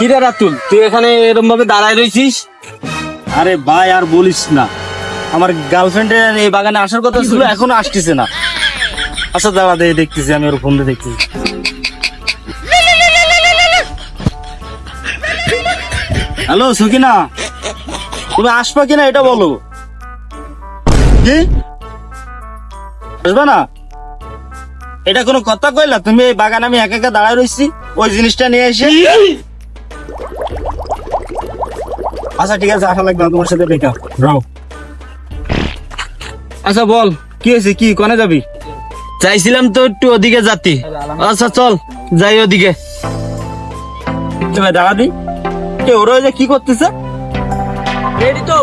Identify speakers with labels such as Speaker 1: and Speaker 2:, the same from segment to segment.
Speaker 1: কিরে রাতুল তুই এখানে এরকম ভাবে দাঁড়ায় রয়েছিস?
Speaker 2: আরে ভাই আর বলিস না। আমার গার্লফ্রেন্ডের এই বাগানে আসার কথা ছিল এখনও আসতেছে না। আচ্ছা দাঁড়া দে দেখতেছি আমি ওর ফোন দিয়ে দেখতেছি। হ্যালো সুকিনা। তুমি আসবা কিনা এটা বলো। কি? আসবা না? এটা কোনো কথা কইলা? তুমি এই বাগানে আমি একা একা দাঁড়ায় রইছি ওই জিনিসটা নিয়ে এসে আচ্ছা ঠিক আছে আসা লাগবে তোমার সাথে বেকার রাও। আচ্ছা বল কি হয়েছে? কি কোনে যাবি?
Speaker 1: চাইছিলাম তো একটু ওদিকে যাতি। আচ্ছা চল যাই ওদিকে।
Speaker 2: তুমি দাঁড়া দি। কে ওরা ওই যে কি করতেছে?
Speaker 1: রেডি তো?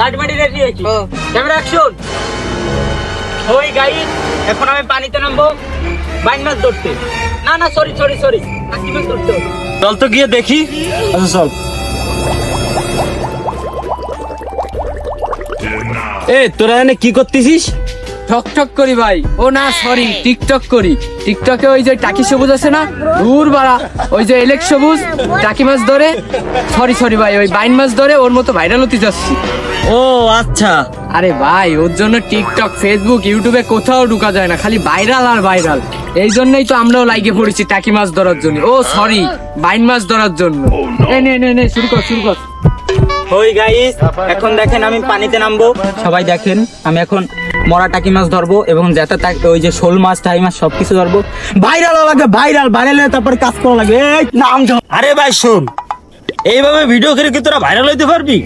Speaker 1: লাইট মাটি রেডি আছি। ক্যামেরা অ্যাকশন ওই গাইস এখন আমি পানিতে নামবো। বাইন মাছ ধরতে। না না সরি সরি সরি মাছ ধরতে হবে। চল তো গিয়ে দেখি।
Speaker 2: আচ্ছা চল।
Speaker 1: এ তোরা এনে কি করতেছিস?
Speaker 3: ঠক ঠক করি ভাই। ও না সরি টিকটক করি। টিকটকে ওই যে টাকি সবুজ আছে না? দূর বাড়া ওই যে এলেক সবুজ টাকি মাছ ধরে। সরি সরি ভাই ওই বাইন মাছ ধরে ওর মতো ভাইরাল হতে যাচ্ছি।
Speaker 1: ও আচ্ছা।
Speaker 3: আরে ভাই ওর জন্য টিকটক ফেসবুক ইউটিউবে কোথাও ঢুকা যায় না খালি ভাইরাল আর ভাইরাল এই জন্যই তো আমরাও লাইকে পড়েছি টাকি মাছ ধরার জন্য। ও সরি বাইন মাছ ধরার জন্য। এই নে নে নে শুরু কর শুরু কর।
Speaker 1: ওই গাইস এখন দেখেন আমি পানিতে নামবো। সবাই দেখেন, আমি এখন মরা টাকি মাছ ধরবো এবং যেটা ওই যে শোল মাছ, টাই মাছ সবকিছু ধরবো। ভাইরাল লাগে ভাইরাল ভাইরাল তারপর কাজ করা লাগে। এই, নাম।
Speaker 2: আরে ভাই, শোন। এইভাবে ভিডিও করে কি তোরা ভাইরাল হইতে পারবি?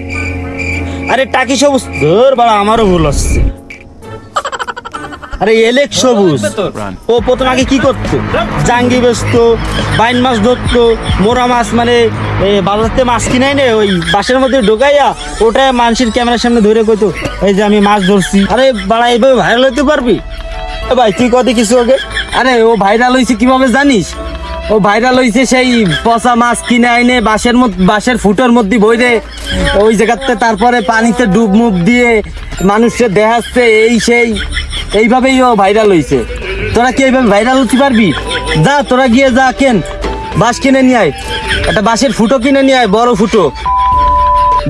Speaker 2: আরে টাকি সবুজ ধর বাবা, আমারও ভুল আসছে আরে এলেক সবুজ। ও প্রথম আগে কি করতো? জাঙ্গি বেচতো, বাইন মাছ ধরতো, মোরা মাছ মানে বাজারতে মাছ কিনাই নে ওই বাসের মধ্যে ঢোকাইয়া ওটা মানুষের ক্যামেরার সামনে ধরে কইতো, এই যে আমি মাছ ধরছি। আরে, বাড়া, এইভাবে ভাইরাল হইতে পারবি? ভাই, তুই কদি কিছু আগে?
Speaker 1: আরে, ও ভাইরাল হয়েছে কীভাবে জানিস? ও ভাইরাল হয়েছে সেই পচা মাছ কিনে আইনে বাঁশের মধ্যে বাঁশের ফুটোর মধ্যে বইরে, ওই জায়গাতে তারপরে পানিতে ডুব মুখ দিয়ে মানুষকে দেখাচ্ছে এই সেই। এইভাবেই ও ভাইরাল হয়েছে তোরা কি এইভাবে ভাইরাল হতে পারবি? যা তোরা গিয়ে যা কেন? বাঁশ কিনে নিয়ে আয়। একটা বাঁশের ফুটো কিনে নিয়ে আয় বড় ফুটো।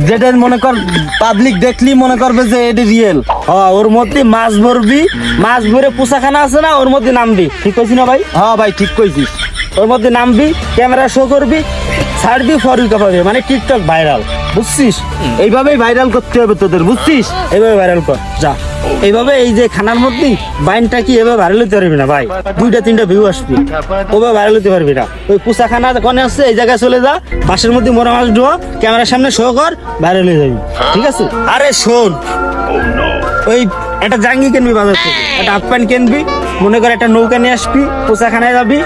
Speaker 1: যেটা মনে কর পাবলিক দেখলি মনে করবে যে এটা রিয়েল
Speaker 2: হ্যাঁ ওর মধ্যে মাছ ভরবি মাছ ভরে পোষাখানা আছে না ওর মধ্যে নামবি। ঠিক কইছি না ভাই?
Speaker 1: হ্যাঁ ভাই ঠিক কইছিস
Speaker 2: ওর মধ্যে নামবি ক্যামেরা শো করবি ছাড়বি ফরিকা পাবি মানে টিকটক ভাইরাল বুঝছিস?
Speaker 1: এইভাবেই ভাইরাল করতে হবে তোদের বুঝছিস?
Speaker 2: এইভাবে ভাইরাল কর। যা। এইভাবে এই যে খানার মধ্যে বাইনটা কি এভাবে ভাইরাল হতে পারবি না ভাই? দুইটা, তিনটা ভিউ আসবি। ওভাবে ভাইরাল হতে পারবি না। ওই পোষাখানা কনে আসছে, এই জায়গায় চলে যা বাসের মধ্যে মোরা মাছ ঢোয়া ক্যামেরার সামনে শো কর ভাইরাল হয়ে যাবি। ঠিক আছে? আরে শোন, ওই একটা জাঙ্গি কিনবি বাজার থেকে, একটা হাফ প্যান্ট কিনবি, মনে কর একটা নৌকা নিয়ে আসবি পোষাখানায় যাবি,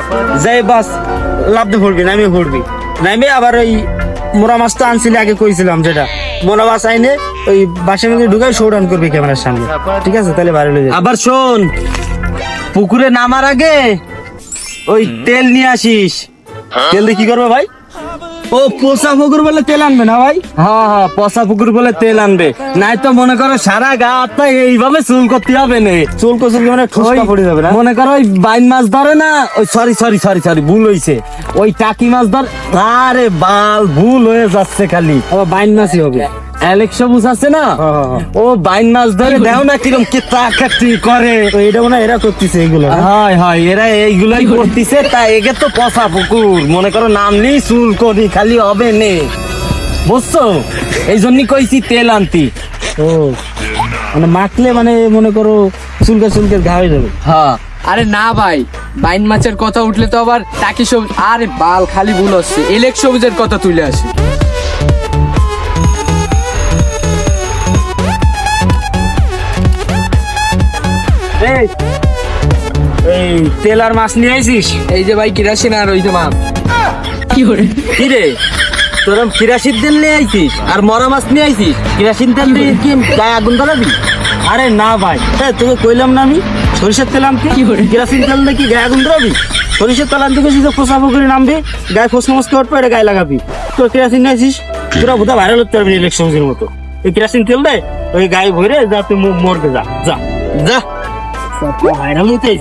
Speaker 2: যাই বাস, লাভ দিয়ে পড়বি নামিয়ে পড়বি নামে আবার ওই মোরা মাছ তো আনছিলি, আগে কইছিলাম যেটা। মোরা মাছ আইনে ওই বাসের মধ্যে ঢুকাই শো ডাউন করবি ক্যামেরার সামনে। ঠিক আছে? তাহলে ভাইরাল হয়ে যাবে।
Speaker 1: আবার শোন পুকুরে নামার আগে ওই তেল নিয়ে আসিস।
Speaker 2: তেল দিয়ে কি করবে ভাই?
Speaker 1: ও পোষা পুকুর বলে তেল আনবে না ভাই? হ্যাঁ হ্যাঁ পচা পুকুর বলে তেল আনবে। নাই তো মনে করো সারা গা হাতটা এইভাবে চুল করতে হবে না।
Speaker 2: চুল কোচুল মানে ঠোসকা পড়ে যাবে না?
Speaker 1: মনে করো ওই বাইন মাছ ধরে না ওই সরি সরি সরি সরি ভুল হইছে। ওই টাকি মাছ ধর আরে বাল ভুল হয়ে যাচ্ছে খালি।
Speaker 2: আবার বাইন মাছই হবে।
Speaker 1: আছে না?
Speaker 2: হ্যাঁ, হ্যাঁ, হ্যাঁ।
Speaker 1: ও বাইন মাছ ধরে দেও না কিরম কে তাকাতি করে।
Speaker 2: এটা মনে হয় এরা করতেছে এইগুলো হ্যাঁ?
Speaker 1: হয় হয় এরা এইগুলাই করতেছে তা একে তো পচা পুকুর। মনে করো নামলি চুল করি খালি হবে নে। বুঝছ? এই জন্যই কইছি তেল আনতি।
Speaker 2: ও মানে মাখলে মানে মনে করো চুলকে চুলকে ঘা হয়ে যাবে।
Speaker 3: হ্যাঁ। আরে না ভাই বাইন মাছের কথা উঠলে তো আবার টাকি সবুজ আরে বাল খালি ভুল হচ্ছে। এলেক সবুজের কথা তুলে আসি।
Speaker 2: এই তেল আর মাছ নিয়ে আইছিস?
Speaker 3: এই যে ভাই কিরাসিন আর ওই যে মাছ। কি করে
Speaker 1: কি রে? তোরা কিরাসিন তেল নিয়ে আইছিস? আর মরা মাছ নিয়ে আইছিস? কিরাসিন তেল দিয়ে কি গায়ে আগুন ধরাবি
Speaker 2: আরে না ভাই। এই তোকে কইলাম না আমি? সরিষার তেল আনতে? কেরাসিন তেল নাকি গায়ে আগুন ধরাবি সরিষার তেল আনতে গেছিস তো ফোসা ফুকুরি নামবি? গায়ে ফোস নমস করে পরে গায়ে লাগাবি। তোর কেরাসিন নিয়ে আসিস তোরা বোধহয় ভাইরাল হতে পারবি ইলেকশনের মতো। এই কেরাসিন তেল দে ওই গায়ে ভরে যা তুই মরবে যা যা।
Speaker 1: যা।
Speaker 2: ভাইরাল হতে